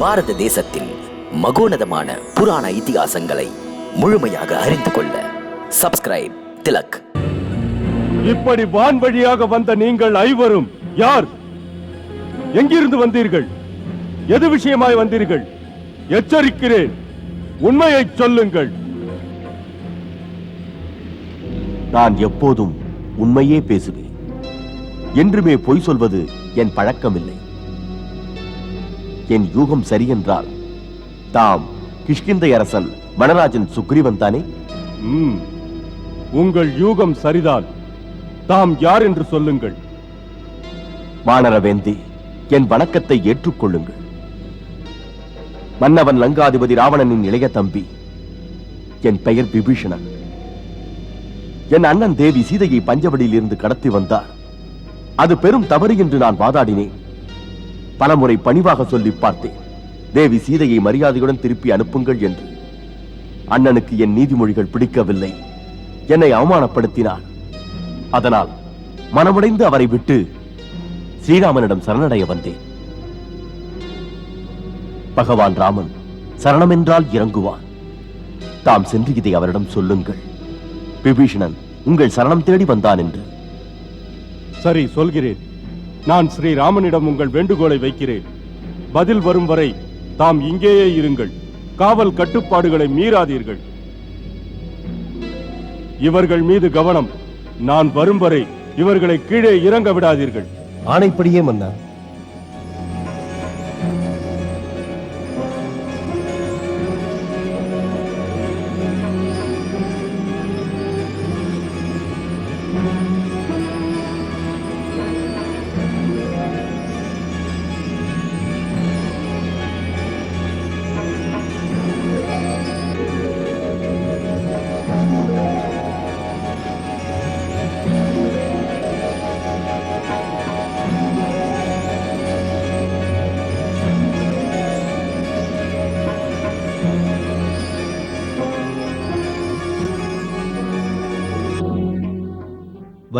பாரத தேசத்தில் மகோனதமான புராண இதிகாசங்களை முழுமையாக அறிந்து கொள்ள சப்ஸ்கிரைப் திலக். இப்படி வான் வழியாக வந்த நீங்கள் ஐவரும் யார்? எங்கிருந்து வந்தீர்கள்? எது விஷயமாய் வந்தீர்கள்? எச்சரிக்கிறேன். உண்மையை சொல்லுங்கள். நான் எப்போதும் உண்மையே பேசுவேன். என்றுமே பொய் சொல்வது என் பழக்கமில்லை. என் யூகம் சரியென்றால் தாம் கிஷ்கிந்தை அரசன் வனராஜன் சுக்ரீவன் தானே? ம், உங்கள் யூகம் சரிதான். தாம் யார் என்று சொல்லுங்கள். வானரவேந்தி என் வணக்கத்தை ஏற்றுக்கொள்ளுங்கள். மன்னவன் லங்காதிபதி ராவணனின் இளைய தம்பி என் பெயர் விபீஷணன். என் அண்ணன் தேவி சீதையை பஞ்சவடியில் இருந்து கடத்தி வந்தார். அது பெரும் தவறு என்று நான் வாதாடினேன். பலமுறை பணிவாக சொல்லி பார்த்தேன். தேவி சீதையை மரியாதையுடன் திருப்பி அனுப்புங்கள் என்று. அண்ணனுக்கு என் நீதிமொழிகள் பிடிக்கவில்லை. என்னை அவமானப்படுத்தினார் அதனால் மனமுடைந்து அவரை விட்டு ஸ்ரீராமனிடம் சரணடைய வந்தேன். பகவான் ராமன் சரணம் என்றால் இறங்குவான் தாம் சென்று இதை அவரிடம் சொல்லுங்கள். விபீஷணன் உங்கள் சரணம் தேடி வந்தான் என்று. சரி சொல்கிறேன். நான் ஸ்ரீராமனிடம் உங்கள் வேண்டுகோளை வைக்கிறேன். பதில் வரும் வரை தாம் இங்கேயே இருங்கள். காவல் கட்டுப்பாடுகளை மீறாதீர்கள். இவர்கள் மீது கவனம். நான் வரும் வரை இவர்களை கீழே இறங்க விடாதீர்கள். ஆணைப்படியே மன்னா.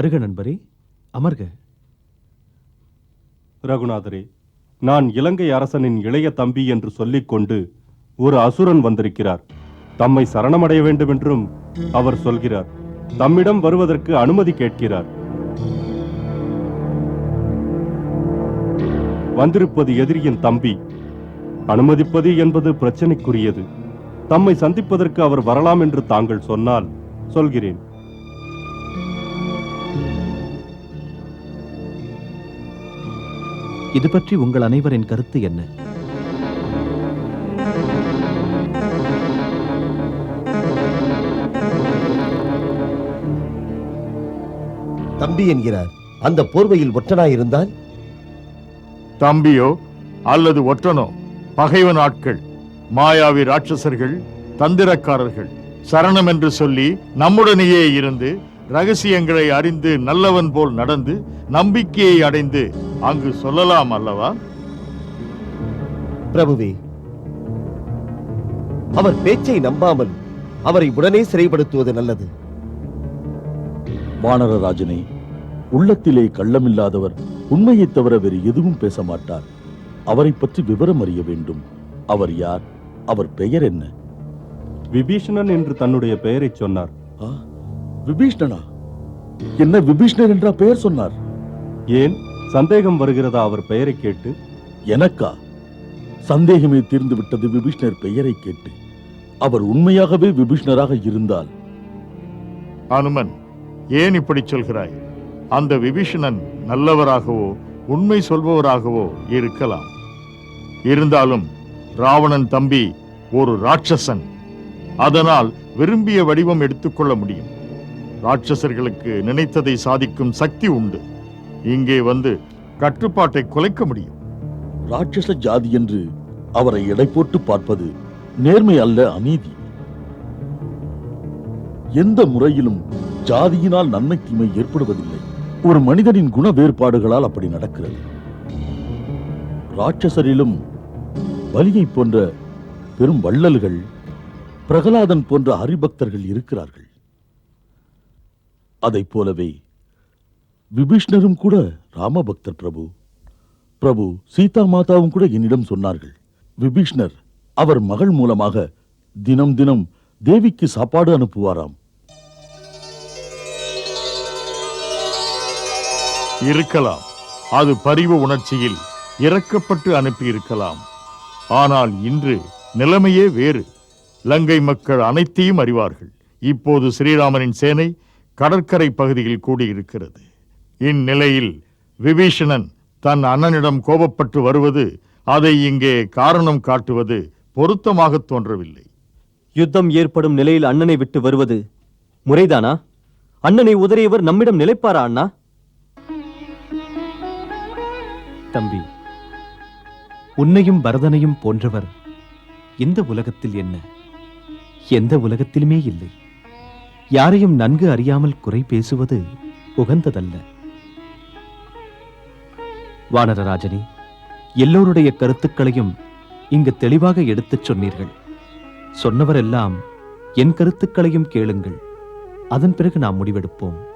வருக நண்பரே அமர்க. ரகுநாதரே நான் இலங்கை அரசனின் இளைய தம்பி என்று சொல்லிக்கொண்டு ஒரு அசுரன் வந்திருக்கிறார். தம்மை சரணமடைய வேண்டும் என்றும் அவர் சொல்கிறார். தம்மிடம் வருவதற்கு அனுமதி கேட்கிறார். வந்திருப்பது எதிரியின் தம்பி. அனுமதிப்பது என்பது பிரச்சனைக்குரியது. தம்மை சந்திப்பதற்கு அவர் வரலாம் என்று தாங்கள் சொன்னால் சொல்கிறேன். இது பற்றி உங்கள் அனைவரின் கருத்து என்ன? தம்பி என்கிறார். அந்த போர்வையில் ஒற்றனாய் இருந்தால்? தம்பியோ அல்லது ஒற்றனோ பகைவன் ஆட்கள் மாயாவி ராட்சசர்கள் தந்திரக்காரர்கள் சரணம் என்று சொல்லி நம்முடனேயே இருந்து ரகசியங்களை அறிந்து நல்லவன் போல் நடந்து நம்பிக்கையை அடைந்து அங்கு சொல்லலாம் அல்லவா? பிரபுவே அவர் பேச்சை நம்பாமல் அவரை உடனே சிறைப்படுத்துவது நல்லது. வானரராஜனே உள்ளத்திலே கள்ளமில்லாதவர் உண்மையைத் தவிர வேறு எதுவும் பேச மாட்டார் அவரை பற்றி விவரம் அறிய வேண்டும். அவர் யார்? அவர் பெயர் என்ன? விபீஷணன் என்று தன்னுடைய பெயரைச் சொன்னார். ஆ, விபீஷ்ணனா? என்ன விபீஷ்ணர் என்றா பெயர் சொன்னார்? ஏன்? சந்தேகம் வருகிறதா அவர் பெயரை கேட்டு? எனக்கா? சந்தேகமே தீர்ந்து விட்டது விபீஷ்ணர் பெயரை கேட்டு. அவர் உண்மையாகவே விபீஷ்ணராக இருந்தால். அனுமன் ஏன் இப்படி சொல்கிறாய்? அந்த விபீஷணன் நல்லவராகவோ உண்மை சொல்பவராகவோ இருக்கலாம். இருந்தாலும் ராவணன் தம்பி ஒரு ராட்சசன். அதனால் விரும்பிய வடிவம் எடுத்துக்கொள்ள முடியும். ராட்சசர்களுக்கு நினைத்ததை சாதிக்கும் சக்தி உண்டு. இங்கே வந்து கட்டுப்பாட்டை குலைக்க முடியும். ராட்சச ஜாதி என்று அவரை எடை போட்டு பார்ப்பது நேர்மை அல்ல அநீதி. எந்த முறையிலும் ஜாதியினால் நன்மை தீமை ஏற்படுவதில்லை. ஒரு மனிதனின் குண வேறுபாடுகளால் அப்படி நடக்கிறது. ராட்சசரிலும் பலியை போன்ற பெரும் வள்ளல்கள் பிரகலாதன் போன்ற ஹரிபக்தர்கள் இருக்கிறார்கள். அதைப் போலவே விபீஷ்ணரும் கூட ராமபக்தர் பிரபு. பிரபு சீதா மாதாவும் கூட என்னிடம் சொன்னார்கள். விபீஷ்ணர் அவர் மகள் மூலமாக தினம் தினம் தேவிக்கு சாப்பாடு அனுப்புவாராம். இருக்கலாம். அது பரிவு உணர்ச்சியில் இறக்கப்பட்டு அனுப்பியிருக்கலாம். ஆனால் இன்று நிலைமையே வேறு. லங்கை மக்கள் அனைத்தையும் அறிவார்கள். இப்போது ஸ்ரீராமனின் சேனை கடற்கரை பகுதியில் கூடியிருக்கிறது. இந்நிலையில் விபீஷணன் தன் அண்ணனிடம் கோபப்பட்டு வருவது அதை இங்கே காரணம் காட்டுவது பொருத்தமாக தோன்றவில்லை. யுத்தம் ஏற்படும் நிலையில் அண்ணனை விட்டு வருவது முறைதானா? அண்ணனை உதறியவர் நம்மிடம் நிலைப்பாரா அண்ணா? தம்பி உன்னையும் பரதனையும் போன்றவர் இந்த உலகத்தில் என்ன? எந்த உலகத்திலுமே இல்லை. யாரையும் நன்கு அறியாமல் குறை பேசுவது உகந்ததல்ல. வானரராஜனி எல்லோருடைய கருத்துக்களையும் இங்கு தெளிவாக எடுத்துச் சொன்னீர்கள். சொன்னவரெல்லாம் என் கருத்துக்களையும் கேளுங்கள். அதன் பிறகு நாம் முடிவெடுப்போம்.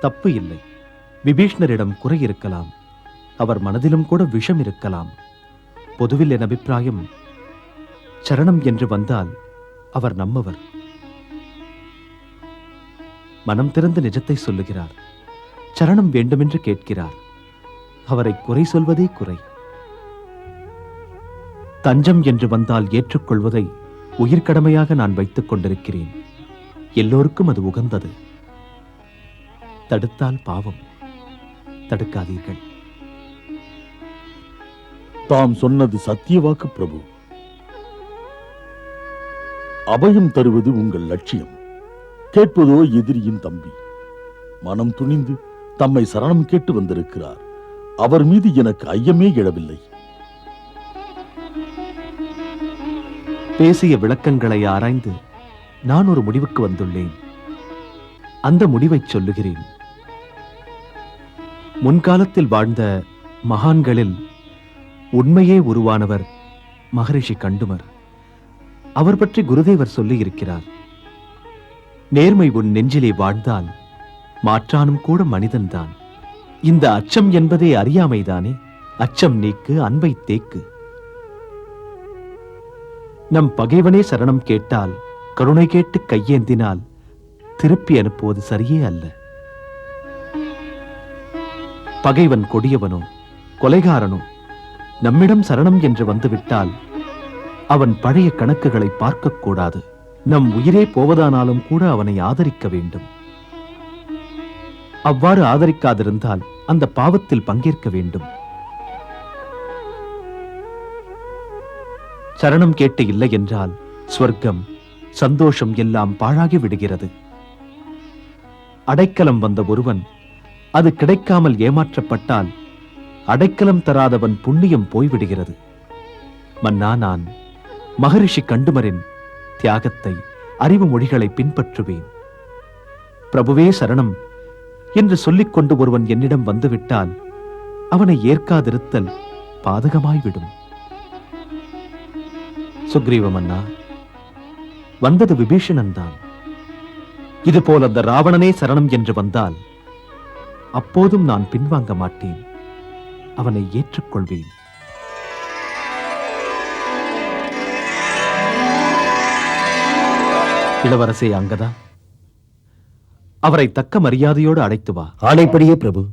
தப்பு இல்லை. விபீஷ்ணரிடம் குறை இருக்கலாம். அவர் மனதிலும் கூட விஷம் இருக்கலாம். பொதுவில் என் அபிப்பிராயம் சரணம் என்று வந்தால் அவர் நம்மவர். மனம் திறந்து நிஜத்தை சொல்லுகிறார். சரணம் வேண்டுமென்று கேட்கிறார். அவரை குறை சொல்வதே குறை. தஞ்சம் என்று வந்தால் ஏற்றுக்கொள்வதை உயிர்க்கடமையாக நான் வைத்துக் கொண்டிருக்கிறேன். எல்லோருக்கும் அது உகந்தது. தடுத்தால் பாவம். தடுக்காதீர்கள். தாம் சொன்னது சத்தியவாக்கு பிரபு. அபயம் தருவது உங்கள் லட்சியம். கேட்பதோ எதிரியின் தம்பி. மனம் துணிந்து தம்மை சரணம் கேட்டு வந்திருக்கிறார். அவர் மீது எனக்கு ஐயமே எழவில்லை. பேசிய விளக்கங்களை ஆராய்ந்து நான் ஒரு முடிவுக்கு வந்துள்ளேன். அந்த முடிவைச் சொல்லுகிறேன். முன்காலத்தில் வாழ்ந்த மகான்களில் உண்மையே உருவானவர் மகரிஷி கண்டுமர். அவர் பற்றி குருதேவர் சொல்லி இருக்கிறார் நேர்மை உன் நெஞ்சிலே வாழ்ந்தால் மாற்றானும் கூட மனிதன்தான் இந்த அச்சம் என்பதே அறியாமைதானே? அச்சம் நீக்கு அன்பை தேக்கு. நம் பகைவனே சரணம் கேட்டால் கருணை கேட்டு கையேந்தினால் திருப்பி அனுப்புவது சரியே அல்ல. பகைவன் கொடியவனோ கொலைகாரனோ நம்மிடம் சரணம் என்று வந்துவிட்டால் அவன் பழைய கணக்குகளை பார்க்கக்கூடாது நம் உயிரே போவதானாலும் கூட அவனை ஆதரிக்க வேண்டும். அவ்வாறு ஆதரிக்காதிருந்தால் அந்த பாவத்தில் பங்கேற்க வேண்டும். சரணம் கேட்டு இல்லை என்றால் ஸ்வர்க்கம் சந்தோஷம் எல்லாம் பாழாகி விடுகிறது. அடைக்கலம் வந்த ஒருவன் அது கிடைக்காமல் ஏமாற்றப்பட்டால் அடைக்கலம் தராதவன் புண்ணியம் போய்விடுகிறது. மன்னா நான் மகரிஷி கண்டுமரின் தியாகத்தை அறிவு மொழிகளை பின்பற்றுவேன். பிரபுவே சரணம் என்று சொல்லிக் கொண்டு ஒருவன் என்னிடம் வந்துவிட்டால் அவனை ஏற்காதிருத்தல் பாதகமாய்விடும். சுக்ரீவமன்னா வந்தது விபீஷணன் தான் இதுபோல் அந்த ராவணனே சரணம் என்று வந்தால் அப்போதும் நான் பின்வாங்க மாட்டேன். அவனை ஏற்றுக்கொள்வேன். இளவரசே அங்கதா. அவரை தக்க மரியாதையோடு அழைத்து வா. ஆணைப்படியே பிரபு.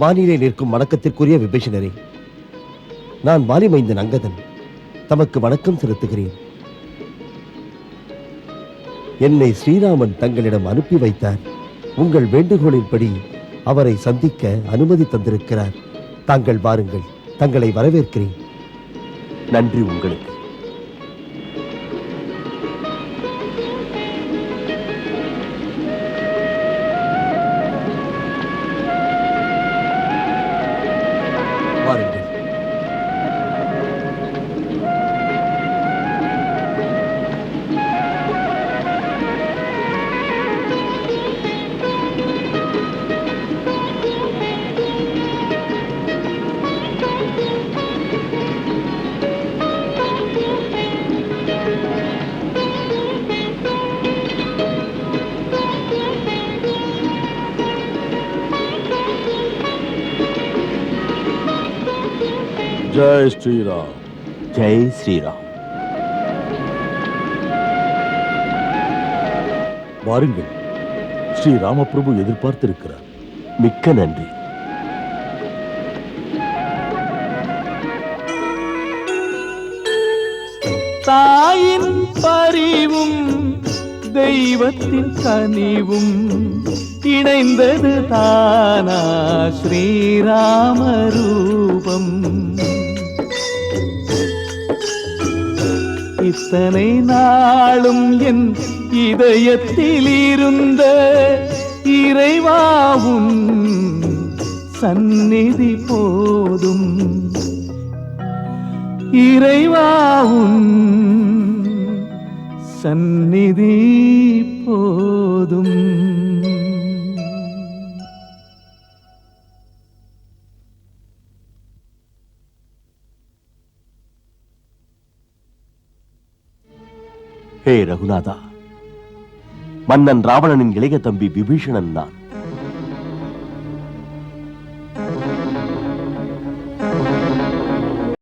வானிலை நிற்கும் வணக்கத்திற்குரிய விபீஷணரே நான் வாலிமைந்தன் அங்கதன் தமக்கு வணக்கம் செலுத்துகிறேன். என்னை ஸ்ரீராமன் தங்களிடம் அனுப்பி வைத்தார். உங்கள் வேண்டுகோளின்படி அவரை சந்திக்க அனுமதி தந்திருக்கிறார். தாங்கள் வாருங்கள் தங்களை வரவேற்கிறேன். நன்றி உங்களுக்கு. ஜெய் ஸ்ரீராம் ஜெய் ஸ்ரீராம் வாருங்கள் ஸ்ரீ ராமபிரபு எதிர்பார்த்திருக்கிறார். மிக்க நன்றி. தாயின் பரிவும் தெய்வத்தின் கனிவும் இணைந்தது தானா ஸ்ரீராம ரூபம் இத்தனை நாளும் என் இதயத்தில் இருந்த இறைவாவும் சந்நிதி போதும். இறைவாவும் சந்நிதி போ ஹே ரகுநாதா. மன்னன் ராவணனின் இளைய தம்பி விபீஷணன் நான்